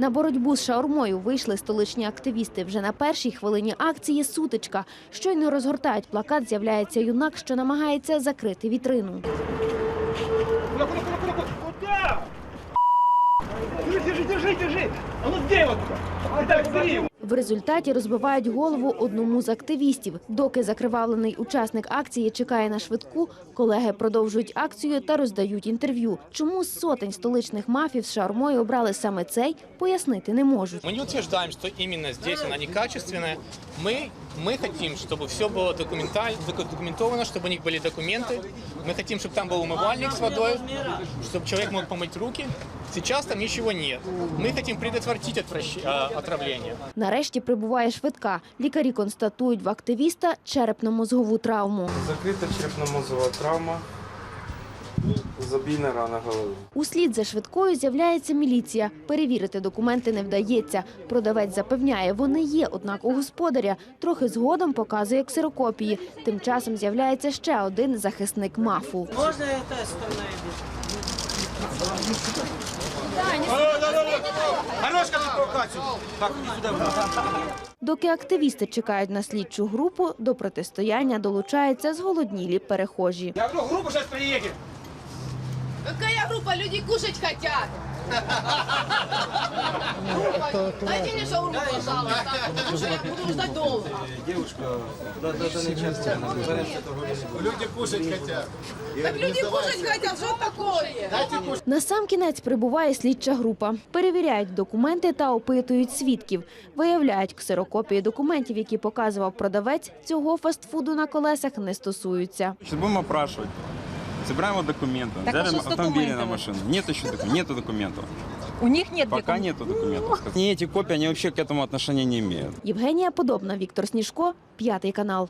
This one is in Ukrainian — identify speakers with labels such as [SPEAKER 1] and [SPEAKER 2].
[SPEAKER 1] На боротьбу з шаурмою вийшли столичні активісти. Вже на першій хвилині акції сутичка. Щойно розгортають плакат, з'являється юнак, що намагається закрити вітрину.
[SPEAKER 2] Держи, держи, держи! А ну где его? Виталик, бери!
[SPEAKER 1] В результаті розбивають голову одному з активістів. Доки закривавлений учасник акції чекає на швидку, колеги продовжують акцію та роздають інтерв'ю. Чому з сотень столичних мафів з шаурмою обрали саме цей, пояснити не можуть.
[SPEAKER 3] Мы не утверждаем, что именно здесь она некачественная. Мы, мы хотим, чтобы все было документаль- доку- документовано, чтобы у них были документы. Мы хотим, чтобы там был умывальник с водой, чтобы человек мог помыть руки. Сейчас там ничего нет. Мы хотим предотвратить отвращ- а, отравление.
[SPEAKER 1] Нарешті прибуває швидка. Лікарі констатують в активіста черепно-мозгову травму.
[SPEAKER 4] Закрита черепно-мозова травма, забійна рана голови.
[SPEAKER 1] Услід за швидкою з'являється міліція. Перевірити документи не вдається. Продавець запевняє, вони є, однак у господаря. Трохи згодом показує ксерокопії. Тим часом з'являється ще один захисник мафу.
[SPEAKER 5] Можна Можно это остановить?
[SPEAKER 2] Хорош, тут! Так, иди.
[SPEAKER 1] Доки активісти чекають на слідчу групу, до протистояння долучаються зголоднілі перехожі.
[SPEAKER 2] Я говорю, групу зараз приедет!
[SPEAKER 6] Какая группа? Люди кушать хотят. Группа. Дайте мне шаурму, пожалуйста, потому что я буду ждать долго. Так люди кушать хотят, что такое?
[SPEAKER 1] На сам кінець прибуває слідча група. Перевіряють документи та опитують свідків. Виявляють, ксерокопії документів, які показував продавець, цього фастфуду на колесах не стосуються.
[SPEAKER 7] Сейчас будем опрашивать Собираем вот документы.
[SPEAKER 8] Так а
[SPEAKER 7] Взяли
[SPEAKER 8] что с
[SPEAKER 7] автомобили на
[SPEAKER 8] документами?
[SPEAKER 7] машину. Нет еще документов. Нету документов.
[SPEAKER 8] У них нет
[SPEAKER 7] Пока
[SPEAKER 8] документов.
[SPEAKER 7] нету документов. Не эти копии, они вообще к этому отношения не имеют.
[SPEAKER 1] Євгенія Подобна, Віктор Сніжко, п'ятий канал.